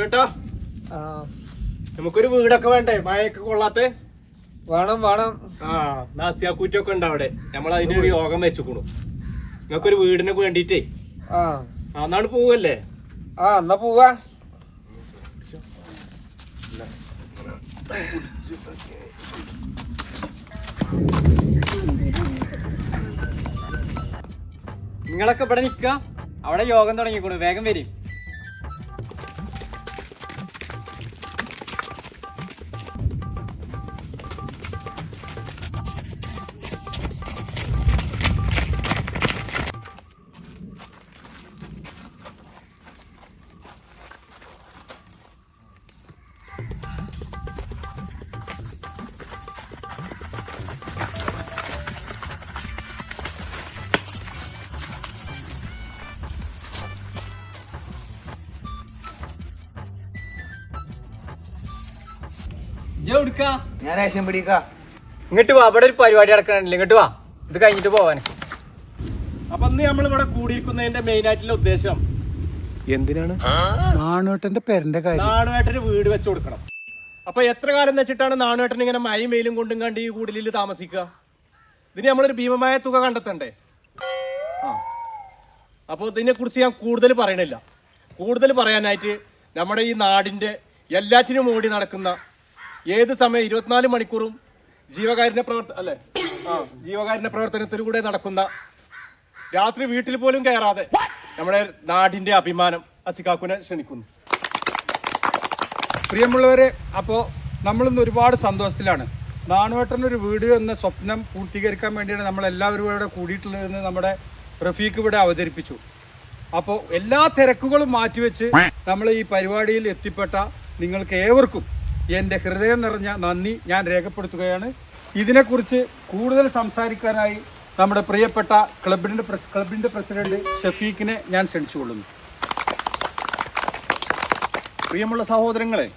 കേട്ടോ. നമുക്കൊരു വീടൊക്കെ വേണ്ടേ? മഴയൊക്കെ കൊള്ളാത്ത? വേണം വേണം. ആ നാസിയാക്കൂറ്റൊക്കെ ഉണ്ട് അവിടെ. നമ്മൾ അതിനൊരു യോഗം വെച്ചുക്കണു. നിങ്ങൾക്കൊരു വീടിനൊക്കെ വേണ്ടിട്ടേ? ആ. ആ എന്നാണ് പോവല്ലേ? ആ എന്നാ പോവാ. നിങ്ങളൊക്കെ ഇവിടെ നിക്ക അവിടെ യോഗം തുടങ്ങിക്കണു. വേഗം വരും. ഞാൻ റേഷൻ പിടിക്ക. ഇങ്ങോട്ട് വാ ഇവിടെ ഒരു പരിപാടി നടക്കണില്ല ഇങ്ങോട്ട് വാ. ഇത് കഴിഞ്ഞിട്ട് പോവാൻ അപ്പൊ അന്ന് നമ്മൾ ഇവിടെ കൂടിയിരിക്കുന്നതിന്റെ മെയിൻ ആയിട്ടുള്ള ഉദ്ദേശം എന്തിനാണ്? നാണുവേട്ടന്റെ പേരന്റെ കാര്യം. നാണുവേട്ടന് വീട് വെച്ചു കൊടുക്കണം. അപ്പൊ എത്ര കാലം എന്ന് വെച്ചിട്ടാണ് നാണുവേട്ടൻ ഇങ്ങനെ മഴയും വെയിലും കൊണ്ടും കണ്ട് ഈ കൂടിലിൽ താമസിക്കുക? ഇതിന് നമ്മളൊരു ഭീമമായ തുക കണ്ടെത്തണ്ടേ? ആ. അപ്പോൾ ഇതിനെ കുറിച്ച് ഞാൻ കൂടുതൽ പറയണില്ല. കൂടുതൽ പറയാനായിട്ട് നമ്മുടെ ഈ നാടിന്റെ എല്ലാറ്റിനും ഓടി നടക്കുന്ന ഏത് സമയം ഇരുപത്തിനാല് മണിക്കൂറും ജീവകാരുണ്യ പ്രവർത്ത അല്ലേ? ആ ജീവകാരുണ്യ പ്രവർത്തനത്തിലൂടെ നടക്കുന്ന രാത്രി വീട്ടിൽ പോലും കയറാതെ നമ്മുടെ നാടിന്റെ അഭിമാനം അസിക്കാക്കുനെ ക്ഷണിക്കുന്നു. പ്രിയമുള്ളവരെ അപ്പോ നമ്മളിന്ന് ഒരുപാട് സന്തോഷത്തിലാണ്. നാണുവേട്ടൻ ഒരു വീട് എന്ന സ്വപ്നം പൂർത്തീകരിക്കാൻ വേണ്ടിയാണ് നമ്മൾ എല്ലാവരും ഇവിടെ കൂടിയിട്ടുള്ളതെന്ന് നമ്മുടെ റഫീഖ് ഇവിടെ അവതരിപ്പിച്ചു. അപ്പോൾ എല്ലാ തിരക്കുകളും മാറ്റിവെച്ച് നമ്മൾ ഈ പരിപാടിയിൽ എത്തിപ്പെട്ട നിങ്ങൾക്ക് ഏവർക്കും എന്റെ ഹൃദയം നിറഞ്ഞ നന്ദി ഞാൻ രേഖപ്പെടുത്തുകയാണ്. ഇതിനെക്കുറിച്ച് കൂടുതൽ സംസാരിക്കാനായി നമ്മുടെ പ്രിയപ്പെട്ട ക്ലബിന്റെ ക്ലബിന്റെ പ്രസിഡന്റ് ഷഫീഖിനെ ഞാൻ ക്ഷണിച്ചുകൊള്ളുന്നു. പ്രിയമുള്ള സഹോദരങ്ങളെ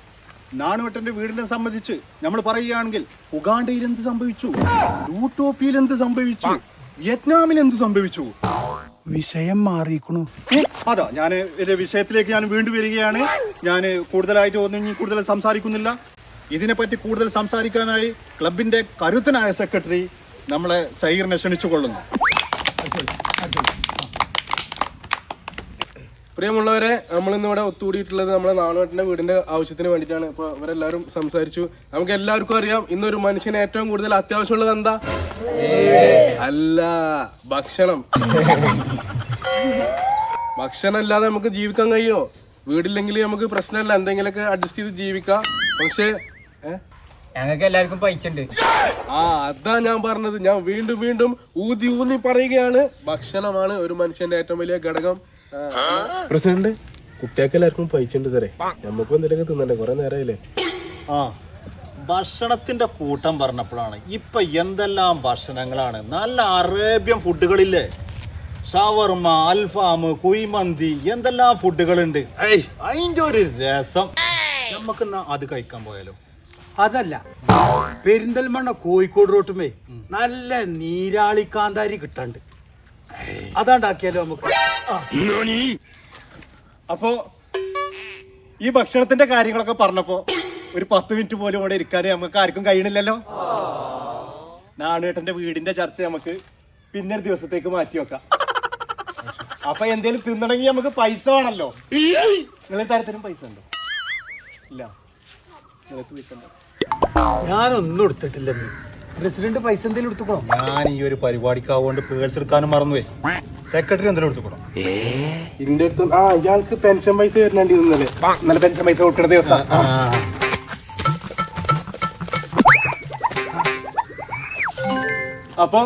നാണുവട്ടന്റെ വീടിനെ സംബന്ധിച്ച് നമ്മൾ പറയുകയാണെങ്കിൽ ഉഗാണ്ടയിൽ എന്ത് സംഭവിച്ചു? യൂട്ടോപ്പിയിൽ എന്ത് സംഭവിച്ചു? വിയറ്റ്നാമിൽ എന്ത് സംഭവിച്ചു? വിഷയം മാറിയിക്കണു അതാ ഞാൻ ഇതിന്റെ വിഷയത്തിലേക്ക് ഞാൻ വീണ്ടും വരികയാണ്. ഞാൻ കൂടുതലായിട്ട് ഒന്നും കൂടുതൽ സംസാരിക്കുന്നില്ല. ഇതിനെപ്പറ്റി കൂടുതൽ സംസാരിക്കാനായി ക്ലബിന്റെ കരുത്തനായ സെക്രട്ടറി നമ്മളെ സൈറിനെ ക്ഷണിച്ചുകൊള്ളുന്നു. പ്രിയമുള്ളവരെ നമ്മൾ ഇന്ന് ഇവിടെ ഒത്തുകൂടിയിട്ടുള്ളത് നമ്മുടെ നാണുവേട്ടന്റെ വീടിന്റെ ആവശ്യത്തിന് വേണ്ടിയിട്ടാണ്. ഇപ്പൊ ഇവരെല്ലാവരും സംസാരിച്ചു. നമുക്ക് എല്ലാവർക്കും അറിയാം ഇന്നൊരു മനുഷ്യന് ഏറ്റവും കൂടുതൽ അത്യാവശ്യമുള്ളത് എന്താ? അല്ല ഭക്ഷണം. ഭക്ഷണം ഇല്ലാതെ നമുക്ക് ജീവിക്കാൻ കഴിയോ? വീടില്ലെങ്കിൽ നമുക്ക് പ്രശ്നമല്ല. എന്തെങ്കിലുമൊക്കെ അഡ്ജസ്റ്റ് ചെയ്ത് ജീവിക്കാം. പക്ഷേ ഞങ്ങൾക്ക് എല്ലാവർക്കും പൈച്ചുണ്ട്. ആ അതാ ഞാൻ പറഞ്ഞത്. ഞാൻ വീണ്ടും വീണ്ടും ഊതി ഊതി പറയുകയാണ്. ഭക്ഷണമാണ് ഒരു മനുഷ്യന്റെ ഏറ്റവും വലിയ ഘടകം. പ്രസിഡന്റ് കുട്ടികൾക്ക് എല്ലാവർക്കും പൈച്ചുണ്ട് തരേ നമുക്കും എന്തെങ്കിലും തിന്നണ്ടേ? കുറെ നേരമായില്ലേ ആ. ഭക്ഷണത്തിന്റെ കൂട്ടം പറഞ്ഞപ്പോഴാണ് ഇപ്പൊ എന്തെല്ലാം ഭക്ഷണങ്ങളാണ്? നല്ല അറേബ്യൻ ഫുഡുകളില്ലേ? ഷവർമ അൽഫാം കുയ്മന്തി എന്തെല്ലാം ഫുഡുകളുണ്ട്? അതിന്റെ ഒരു രസം. നമുക്ക് അത് കഴിക്കാൻ പോയാലോ? അതല്ല. പെരിന്തൽമണ്ണ കോഴിക്കോട് റോട്ടുമേ നല്ല നീരാളി കാന്താരി കിട്ടണ്ട്. അതാണ്ടാക്കിയാലോ നമുക്ക്? അപ്പോ ഈ ഭക്ഷണത്തിന്റെ കാര്യങ്ങളൊക്കെ പറഞ്ഞപ്പോ ഒരു പത്ത് മിനിറ്റ് പോലും ഇവിടെ ഇരിക്കാൻ നമുക്ക് ആർക്കും കഴിയണില്ലല്ലോ? നാണുവേട്ടന്റെ വീടിന്റെ ചർച്ച നമുക്ക് പിന്നെ ഒരു ദിവസത്തേക്ക് മാറ്റി വെക്കാം. അപ്പൊ എന്തേലും തിന്നണമെങ്കിൽ നമുക്ക് പൈസ വേണല്ലോ? നിങ്ങളെ തരത്തിനും പൈസ ഉണ്ടോ? ഇല്ല. നിങ്ങൾക്ക് പൈസ ഉണ്ടോ? ഞാനൊന്നും എടുത്തിട്ടില്ലെന്ന് പ്രസിഡന്റ് പൈസ എന്തെങ്കിലും എടുത്തുക്കണോ? ഞാൻ ഈ ഒരു പരിപാടിക്ക് ആവുകൊണ്ട് പേഴ്സ് എടുക്കാനും മറന്നുപോയി. സെക്രട്ടറി എന്തെങ്കിലും എടുത്തുക്കണോ? ഇതിന്റെ അടുത്ത് ആ ഇയാൾക്ക് പെൻഷൻ പൈസ വരുന്നുണ്ട് ഇന്നലെ. നല്ല പെൻഷൻ പൈസ കൊടുക്കുന്ന ദിവസം. അപ്പൊ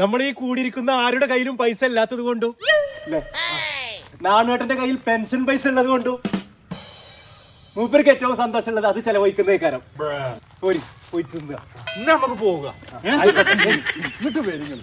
നമ്മൾ ഈ കൂടിയിരിക്കുന്ന ആരുടെ കയ്യിലും പൈസ ഇല്ലാത്തത് കൊണ്ടും നാണുവേട്ടന്റെ കയ്യിൽ പെൻഷൻ പൈസ ഉള്ളത് കൊണ്ടും മൂപ്പർക്ക് ഏറ്റവും സന്തോഷമുള്ളത് അത് ചെലവഴിക്കുന്നേ കാരം പോരി പോയി തിന്നുക. നമുക്ക് പോവുക. എന്നിട്ട് വരും ഇങ്ങൾ.